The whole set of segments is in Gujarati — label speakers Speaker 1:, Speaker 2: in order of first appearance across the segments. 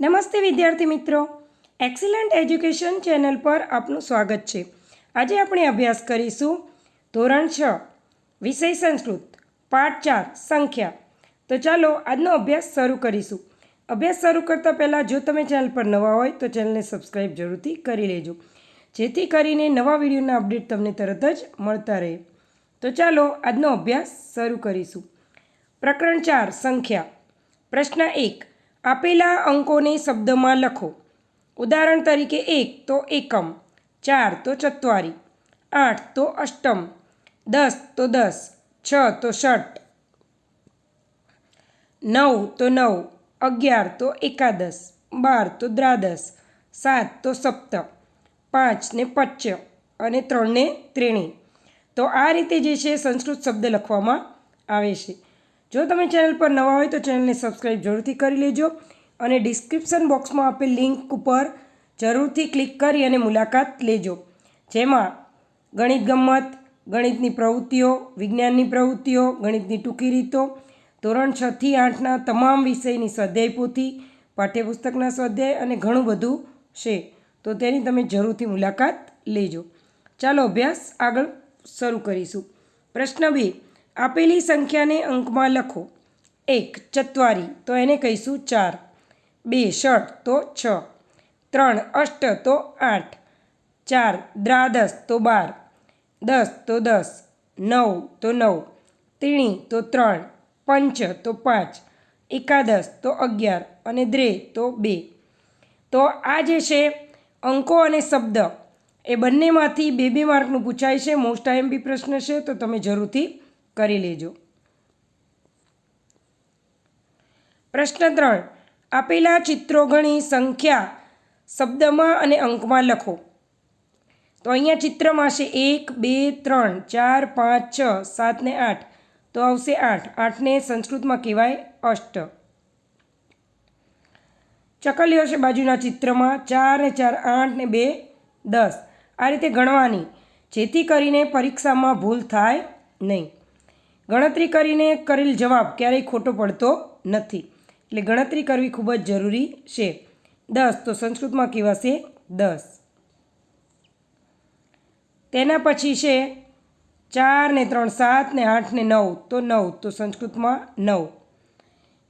Speaker 1: નમસ્તે વિદ્યાર્થી મિત્રો. એક્સિલન્ટ એજ્યુકેશન ચેનલ પર આપનું સ્વાગત છે. આજે આપણે અભ્યાસ કરીશું ધોરણ છ, વિષય સંસ્કૃત, પાઠ ચાર, સંખ્યા. તો ચાલો આજનો અભ્યાસ શરૂ કરીશું. અભ્યાસ શરૂ કરતાં પહેલાં જો તમે ચેનલ પર નવા હોય તો ચેનલને સબસ્ક્રાઈબ જરૂરથી કરી લેજો. જેથી કરીને નવા વિડીયોના અપડેટ તમને તરત જ મળતા રહે. તો ચાલો આજનો અભ્યાસ શરૂ કરીશું. પ્રકરણ ચાર, સંખ્યા. પ્રશ્ન એક. આપેલા અંકોને શબ્દમાં લખો. ઉદાહરણ તરીકે એક તો એકમ, ચાર તો ચત્વારી, આઠ તો અષ્ટમ, દસ તો દસ, છ તો ષટ નવ તો નવ, અગિયાર તો એકાદશ, બાર તો દ્રાદશ, સાત તો સપ્ત, પાંચ ને પચ્ચ અને ત્રણ ને ત્રેણી. તો આ રીતે જે છે સંસ્કૃત શબ્દ લખવામાં આવે છે. જો તમે ચેનલ પર નવા હોય તો ચેનલને સબસ્ક્રાઈબ જરૂરથી કરી લેજો અને ડિસ્ક્રિપ્શન બોક્સમાં આપેલ લિંક ઉપર જરૂરથી ક્લિક કરી અને મુલાકાત લેજો. જેમાં ગણિત ગમત, ગણિતની પ્રવૃત્તિઓ, વિજ્ઞાનની પ્રવૃત્તિઓ, ગણિતની ટૂંકી રીતો, ધોરણ છથી આઠના તમામ વિષયની સ્વાધ્યાય પોથી, પાઠ્યપુસ્તકના સ્વાધ્યાય અને ઘણું બધું છે. તો તેની તમે જરૂરથી મુલાકાત લેજો. ચાલો અભ્યાસ આગળ શરૂ કરીશું. પ્રશ્ન બે. આપેલી સંખ્યાને અંકમાં લખો. એક, ચત્વારી, તો એને કહીશું ચાર. બે ષટ તો છ. ત્રણ, અષ્ટ, તો આઠ. ચાર, દ્રાદશ, તો બાર. દસ, તો દસ. નવ, તો નવ. ત્રીણી, તો ત્રણ. પંચ, તો પાંચ. એકાદશ, તો અગિયાર. અને દ્રે તો બે. તો આ જે છે, અંકો અને શબ્દ, એ બંનેમાંથી બે બે માર્કનું પૂછાય છે. મોસ્ટ આઈએમપી પ્રશ્ન છે, તો તમે જરૂરથી કરી લેજો. પ્રશ્ન ત્રણ. આપેલા ચિત્રો ગણી સંખ્યા શબ્દમાં અને અંકમાં લખો. તો અહીંયા ચિત્રમાં છે એક, બે, ત્રણ, ચાર, પાંચ, છ, સાત ને આઠ. તો આવશે આઠ. આઠને સંસ્કૃતમાં કહેવાય અષ્ટ. ચકલીઓ છે બાજુના ચિત્રમાં ચાર ને ચાર, આઠ ને બે, દસ. આ રીતે ગણવાની. જેથી કરીને પરીક્ષામાં ભૂલ થાય નહીં. ગણતરી કરીને કરેલ જવાબ ક્યારેય ખોટો પડતો નથી. એટલે ગણતરી કરવી ખૂબ જ જરૂરી છે. દસ, તો સંસ્કૃતમાં કહેવાશે દસ. તેના પછી છે ચાર ને ત્રણ સાત ને આઠ ને નવ, તો નવ, તો સંસ્કૃતમાં નવ.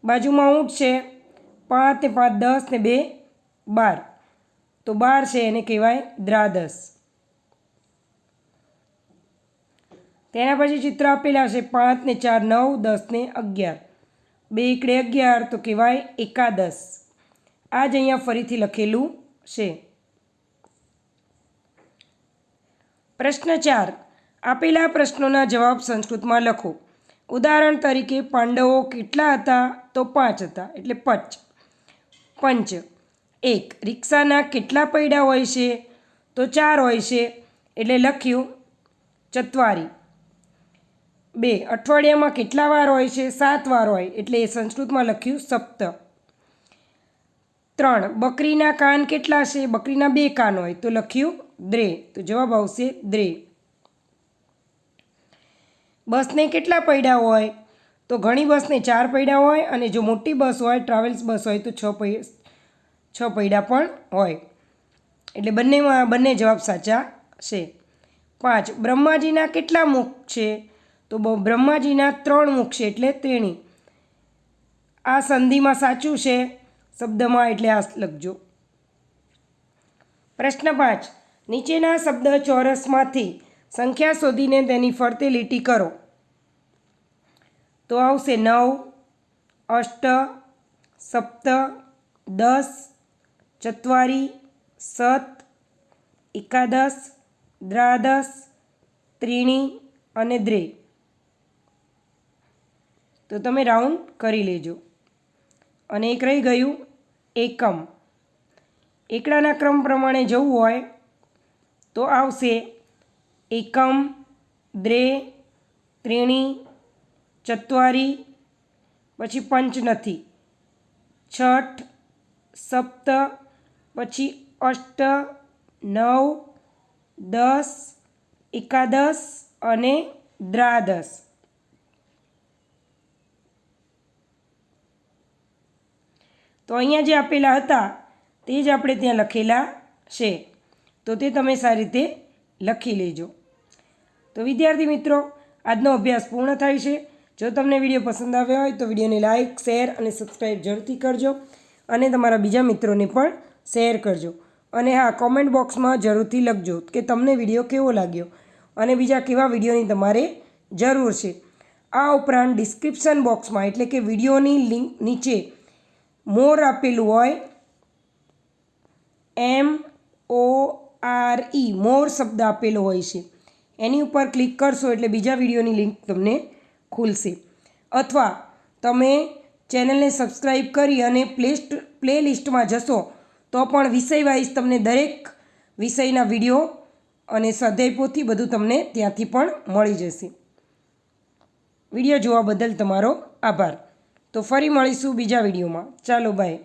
Speaker 1: બાજુમાં ઊંટ છે પાંચ ને પાંચ, દસ ને બે, બાર. તો બાર છે એને કહેવાય દ્રાદશ. તેના પછી ચિત્ર આપેલા છે પાંચ ને ચાર, નવ, દસ ને અગિયાર. બે એકડે અગિયાર તો કહેવાય એકાદશ. આ જ અહીંયા ફરીથી લખેલું છે. પ્રશ્ન ચાર. આપેલા પ્રશ્નોના જવાબ સંસ્કૃતમાં લખો. ઉદાહરણ તરીકે, પાંડવો કેટલા હતા? તો પાંચ હતા, એટલે પચ. પંચ. એક. રિક્ષાના કેટલા પૈડા હોય છે? તો ચાર હોય છે, એટલે લખ્યું ચત્વારી. બે, અઠવાડિયામાં કેટલા વાર હોય છે? સાત વાર હોય. એટલે એ સંસ્કૃતમાં લખ્યું સપ્ત. ત્રણ, બકરીના કાન કેટલા છે? બકરીના બે કાન હોય. તો લખ્યું દ્રે. તો જવાબ આવશે દ્રે. બસને કેટલા પૈડા હોય? તો ઘણી બસને ચાર પૈડા હોય અને જો મોટી બસ હોય, ટ્રાવેલ્સ બસ હોય, તો છ પૈ, છ પૈડા પણ હોય. એટલે બંનેમાં, બંને જવાબ સાચા છે. પાંચ, બ્રહ્માજીના કેટલા મુખ છે? તો બ્રહ્માજીના ત્રણ મુખ છે એટલે ત્રેણી. આ સંધિમાં સાચું છે? શબ્દમાં એટલે આ લખજો. પ્રશ્ન પાંચ. નીચેના શબ્દ ચોરસમાંથી સંખ્યા શોધીને તેની ફરતે લીટી કરો. તો આવશે નવ, અષ્ટ, સપ્ત, દસ, ચત્વારી, સત, એકાદશ, દ્રાદશ, ત્રીણી અને દ્રે. તો તમે રાઉન્ડ કરી લેજો. અને એક રહી ગયું એકમ. એકડાના ક્રમ પ્રમાણે જવું હોય તો આવશે એકમ, દ્રે, ત્રીણી, ચત્વારી, પછી પંચ નથી. છઠ, સપ્ત, પછી અષ્ટ, નવ, દસ, એકાદશ અને દ્રાદશ. તો અહીંયા જે આપેલા હતા, તે જ આપણે ત્યાં લખેલા છે. તો તે તમે સારી રીતે લખી લેજો. તો વિદ્યાર્થી મિત્રો, આજનો અભ્યાસ પૂર્ણ થાય છે. જો તમને વીડિયો પસંદ આવ્યો હોય તો વિડીયોને લાઇક શેર અને સબસ્ક્રાઈબ જરૂરથી કરજો અને તમારા બીજા મિત્રોને પણ શેર કરજો. અને હા, કોમેન્ટ બોક્સમાં જરૂરથી લખજો કે તમને વીડિયો કેવો લાગ્યો અને બીજા કેવા વિડીયોની તમારે જરૂર છે. આ ઉપરાંત ડિસ્ક્રિપ્શન બોક્સમાં, એટલે કે વિડીયોની લિંક નીચે મોર આપેલું હોય. એમ ઓ આર ઈ મોર શબ્દ આપેલો હોય છે. એની ઉપર ક્લિક કરશો એટલે બીજા વિડીયોની લિંક તમને ખુલશે. અથવા તમે ચેનલને સબસ્ક્રાઈબ કરી અને પ્લેસ્ટ પ્લે લિસ્ટમાં જશો, તો પણ વિષય વાઇઝ તમને દરેક વિષયના વીડિયો અને સ્વાધ્યાય બધું તમને ત્યાંથી પણ મળી જશે. વીડિયો જોવા બદલ તમારો આભાર. તો ફરી મળીશું બીજા વિડીયોમાં. ચાલો બાય